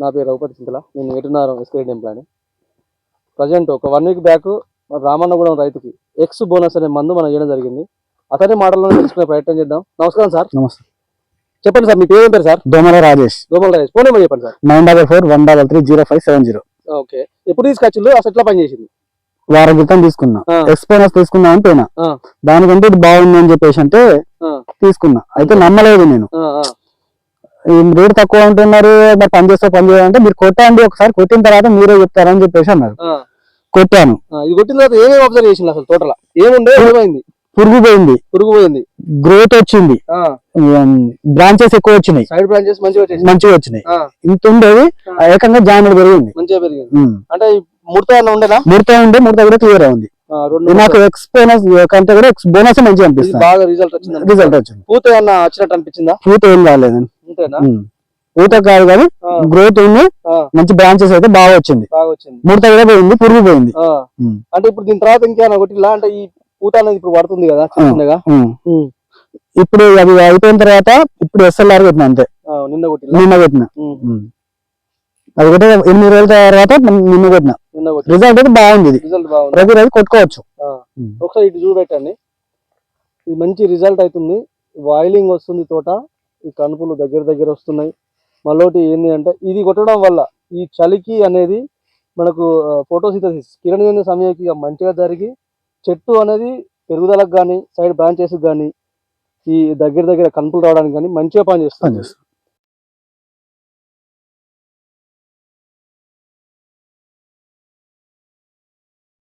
నా పేరు రఘుపతి చింతల. నేను ఎటున్నారం ఎస్కేట్ ఎంప్లాయ్ ప్రజెంట్ ఒక వన్ వీక్ బ్యాక్ రామన్నగూడెం రైతుకి ఎక్స్ బోనస్ అనే మందు మనం చేయడం జరిగింది. అతని మాటల్లో తెలుసుకునే ప్రయత్నం చేద్దాం. నమస్కారం సార్. నమస్తే. చెప్పండి సార్ మీ పేరు ఏం పేరు sir? Domala Rajesh. Gopal Rajesh. Phone number చెప్పండి sir. Nine double four one double three zero five seven zero. Okay. ఎప్పుడు తీసుకొచ్చిండు అసలు ఎట్లా పనిచేసింది వారం క్రితం తీసుకున్నా. ఎక్స్పీరియన్స్ తీసుకున్నా అని పోయినా ఆ. దానికంటే ఇది బాగుంది అని చెప్పేసి అంటే. తీసుకున్నా. అయితే నమ్మలేదు నేను. రేట్ తక్కువ ఉంటున్నారు మరి పని చేస్తే పని చేయాలంటే మీరు కొట్టండి ఒకసారి కొట్టిన తర్వాత మీరే చెప్తారని చెప్పేసి అన్నారు. కొట్టాను. ఇది కొట్టిన తర్వాత ఏమేమి అబ్జర్వ్ చేసింది అసలు టోటల్ ఏముండే ఏమైంది? పురుగు పోయింది పురుగు పోయింది గ్రోత్ వచ్చింది బ్రాంచెస్ ఎక్కువ వచ్చినాయి. సైడ్ బ్రాంచెస్ మంచిగా మంచిగా వచ్చినాయి. ఇంత ఉండేది. ఏకంగా జాయిన్ పెరిగింది. మంచిగా పెరిగింది. అంటే ముడత ఉండేనా ముడత ఉండే ముడత కూడా క్లియర్ ఉంది. నాకు ఎక్స్పీరియన్స్ కంటే కూడా ఎక్స్ బోనస్ మంచిగా అనిపిస్తుంది. బాగా రిజల్ట్ వచ్చింది. రిజల్ట్ వచ్చింది. పూత ఏమన్నా వచ్చినట్టు అనిపించిందా? పూత ఏం కాలేదు అంతేనా పూత కాదు కానీ గ్రోత్ ఉంది మంచి బ్రాంచెస్ అయితే బాగా వచ్చింది. బాగా వచ్చింది ముడత కూడా పోయింది పురుగు పోయింది. అంటే ఇప్పుడు దీని తర్వాత ఇంకేమైనా కొట్టిలా అంటే ఈ పూత అనేది ఇప్పుడు పడుతుంది కదా చిన్న చిన్నగా. ఇప్పుడు అది అయిపోయిన తర్వాత ఇప్పుడు ఎస్ఎల్ఆర్ పెట్టిన అంతే. నిన్న కొట్టిలా నిన్న ఉమ్. అది కూడా ఎనిమిది రోజుల తర్వాత నిన్న పెట్టిన నిన్న కొట్టి రిజల్ట్ అయితే బాగుంది ఇది. రిజల్ట్ బాగుంది. ప్రతి రోజు కొట్టుకోవచ్చు. ఒకసారి ఇటు చూపెట్టండి. ఇది మంచి రిజల్ట్ అవుతుంది. వాయిలింగ్ వస్తుంది తోట. ఈ కనుపులు దగ్గర దగ్గర వస్తున్నాయి మళ్ళొకటి ఏంటి అంటే ఇది కొట్టడం వల్ల ఈ చలికి అనేది మనకు ఫోటోసింథసిస్ కిరణజన్య సమయకి మంచిగా జరిగి చెట్టు అనేది పెరుగుదలకు కానీ సైడ్ బ్రాంచెస్ కానీ ఈ దగ్గర దగ్గర కనుపులు రావడానికి కానీ మంచిగా పనిచేస్తుంది.